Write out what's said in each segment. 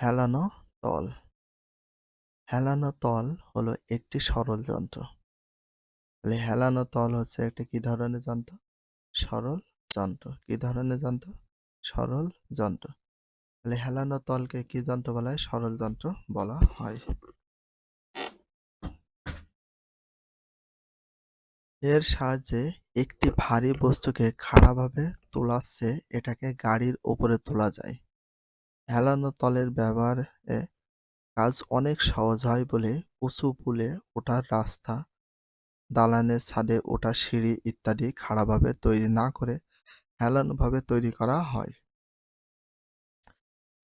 হেলানো তল। হেলানো তল হলো একটি সরল যন্ত্র। তাহলে হেলানো তল হচ্ছে একটা কি ধরনের যন্ত্র? সরল যন্ত্র। কি ধরনের যন্ত্র? সরল যন্ত্র। তাহলে হেলানো তলকে কি যন্ত্র বলা হয়? সরল যন্ত্র বলা হয়। এর সাহায্যে একটি ভারী বস্তুকে খাড়াভাবে তোলাচ্ছে এটাকে গাড়ির উপরে তোলা যায়। হেলানো তলের ব্যবহারে কাজ অনেক সহজ হয় বলে উঁচু পুলে ওঠার রাস্তা, দালানের ছাদে ওঠা সিঁড়ি ইত্যাদি খাড়াভাবে তৈরি না করে হেলানোভাবে তৈরি করা হয়।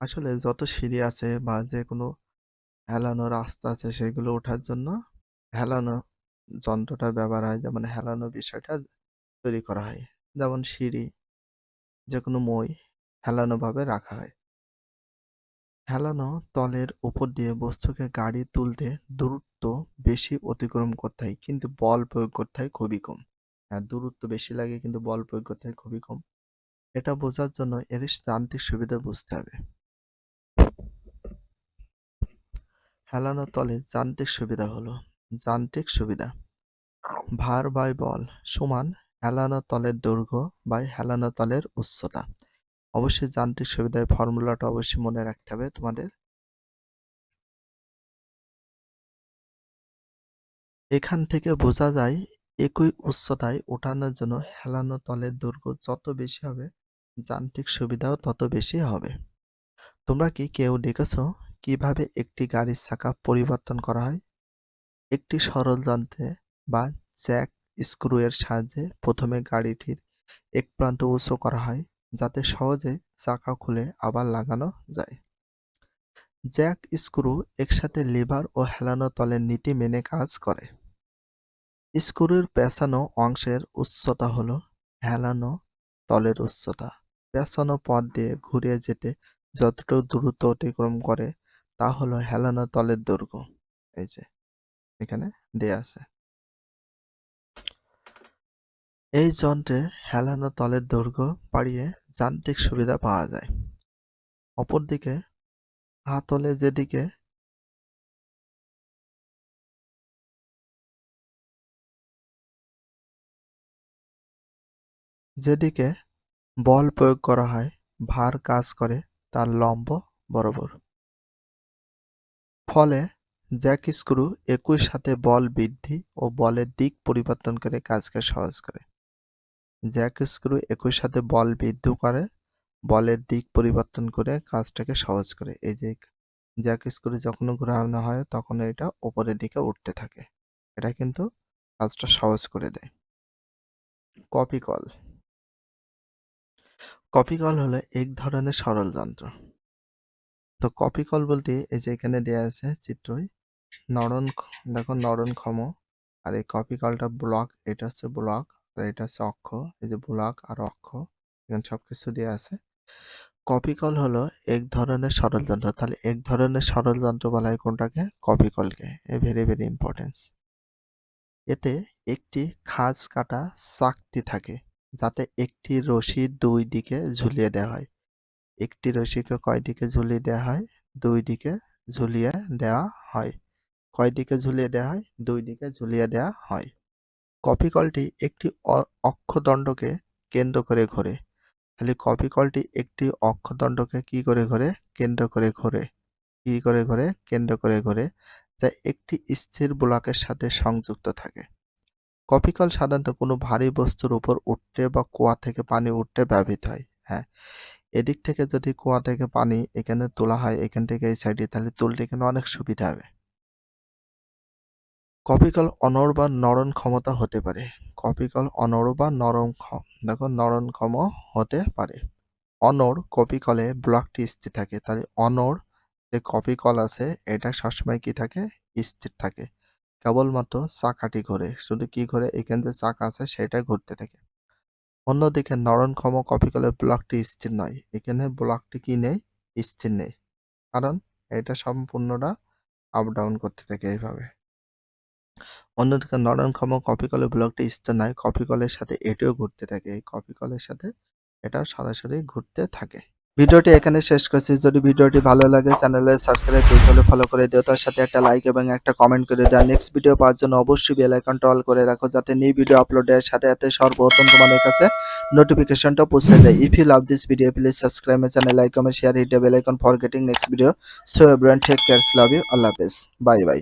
আসলে যত সিঁড়ি আছে বা যে কোনো হেলানো রাস্তা আছে সেগুলো ওঠার জন্য হেলানো যন্ত্রটা ব্যবহার হয়, যেমন হেলানো বিষয়টা তৈরি করা হয়। যেমন সিঁড়ি যে কোনো মই হেলানোভাবে রাখা হয়। হেলানো তলের উপর দিয়ে বস্তুকে গাড়ি তুলতে দূরত্ব বেশি অতিক্রম করতে হয়, কিন্তু বল প্রয়োগ করতে হয় খুবই কম। হ্যাঁ দূরত্ব বেশি লাগে, কিন্তু বল প্রয়োগ করতে হয় খুবই কম। এটা বোঝার জন্য এর যান্ত্রিক সুবিধা বুঝতে হবে। হেলানো তলে যান্ত্রিক সুবিধা হলো, যান্ত্রিক সুবিধা। ভার বাই বল সমান হেলানো তলের দৈর্ঘ্য বাই হেলানো তলের উচ্চতা। অবশ্যই যান্ত্রিক সুবিধায় ফর্মুলাটা অবশ্যই মনে রাখতে হবে তোমাদের। এখান থেকে বোঝা যায়, একই উচ্চতায় ওঠানোর জন্য হেলানো তলের দৈর্ঘ্য যত বেশি হবে, যান্ত্রিক সুবিধাও তত বেশি হবে। তোমরা কি কেউ দেখেছ কীভাবে একটি গাড়ির চাকা পরিবর্তন করা হয়? একটি সরল যন্ত্রে বা জ্যাক স্ক্রু এর সাহায্যে প্রথমে গাড়িটির এক প্রান্ত উঁচু করা হয় যাতে সহজে চাকা খুলে আবার লাগানো যায়। জ্যাক স্ক্রু একসাথে লিভার ও হেলানো তলের নীতি মেনে কাজ করে। স্ক্রুর পেঁচানো অংশের উচ্চতা হল হেলানো তলের উচ্চতা। পেঁচানো পথ দিয়ে ঘুরে যেতে যতটুকু দ্রুত অতিক্রম করে তা হলো হেলানো তলের দৈর্ঘ্য। এই যে, এখানে দেয়া আছে। এই যন্ত্রে হেলানো তলের দৈর্ঘ্য বাড়িয়ে যান্ত্রিক সুবিধা পাওয়া যায়। অপরদিকে, হাতলে যেদিকে যেদিকে বল প্রয়োগ করা হয়, ভার কাজ করে তার লম্ব বরাবর। ফলে জ্যাক স্ক্রু একই সাথে বল বৃদ্ধি ও বলের দিক পরিবর্তন করে কাজকে সহজ করে। জ্যাক স্ক্রু একই সাথে বল বৃদ্ধি করে, বলের দিক পরিবর্তন করে কাজটাকে সহজ করে। এই যে জ্যাক স্ক্রু যখন ঘোরানো হয়, তখন এটা উপরের দিকে উঠতে থাকে। এটা কিন্তু কাজটা সহজ করে দেয়। কপি কল কপি কল হলো এক ধরনের সরল যন্ত্র। তো কপি কল বলতে এই যে এখানে দেয়া আছে চিত্রই নরন দেখো নরন ক্ষম, আর এই কপি কলটা ব্লক এটা হচ্ছে ব্লক এটা হচ্ছে অক্ষ, এই যে ব্লক আর অক্ষ, এখানে সবকিছু দেওয়া আছে। কপি কল হলো এক ধরনের সরল যন্ত্র তাহলে এক ধরনের সরল যন্ত্র বলা হয় কোনটাকে? কপি কলকে, এ ভেরি ভেরি ইম্পর্টেন্স এতে একটি খাঁজ কাটা চাকতি থাকে, যাতে একটি রশি দুই দিকে ঝুলিয়ে দেওয়া হয়। একটি রশিকে কয় দিকে ঝুলিয়ে দেওয়া হয়? দুই দিকে ঝুলিয়ে দেওয়া হয়। কয় দিকে ঝুলিয়ে দেওয়া হয়? দুই দিকে ঝুলিয়ে দেওয়া হয়। কপি কলটি একটি অক্ষদণ্ডকে কেন্দ্র করে ঘোরে। তাহলে কপি কলটি একটি অক্ষদণ্ডকে কি করে ঘোরে? কেন্দ্র করে ঘোরে। কি করে ঘোরে? কেন্দ্র করে ঘোরে, যা একটি স্থির ব্লকের সাথে সংযুক্ত থাকে। কপি কল সাধারণত কোনো ভারী বস্তুর উপর উঠতে বা কুয়া থেকে পানি উঠতে ব্যবহৃত হয়। হ্যাঁ এদিক থেকে যদি কুয়া থেকে পানি এখানে তোলা হয়, এখান থেকে এই সাইডে তাহলে তুলতে এখানে অনেক সুবিধা হবে। কপিকল অনড় বা নরম ক্ষমতা হতে পারে। কপিকল অনড় বা নরম দেখো নরমক্ষম হতে পারে। অনড় কপিকলে ব্লকটি স্থির থাকে, তাহলে অনড় যে কপিকল আছে, এটা সবসময় কি থাকে? স্থির থাকে। কেবলমাত্র চাকাটি ঘোরে, শুধু কি ঘোরে? এখানে যে চাকা আছে, সেটা ঘুরতে থাকে। অন্যদিকে নরণক্ষম কপিকলের ব্লকটি স্থির নয়, এখানে ব্লকটি কি নেই? স্থির নেই। কারণ এটা সম্পূর্ণটা আপ ডাউন করতে থাকে এইভাবে। অন্যদিকে নরণক্ষম কপিকলের ব্লকটি স্থির নয় কপিকলের সাথে এটিও ঘুরতে থাকে। এই কপি কলের সাথে এটা সরাসরি ঘুরতে থাকে। ভিডিওটি এখানে শেষ করছি। যদি ভিডিওটি ভালো লাগে চ্যানেলে সাবস্ক্রাইব হলে ফলো করে দিও। তার সাথে একটা লাইক এবং একটা কমেন্ট করে দাও। নেক্সট ভিডিও পাওয়ার জন্য অবশ্যই বেল আইকনটা অল করে রাখো যাতে নিউ ভিডিও আপলোডের সাথে সাথে সর্বপ্রথম তোমাদের কাছে নোটিফিকেশনটা পৌঁছে যায়। If you love this video please subscribe my channel like comment share hit bell icon for getting next video so everyone take cares love you আল্লাহ হাফেজ বাই বাই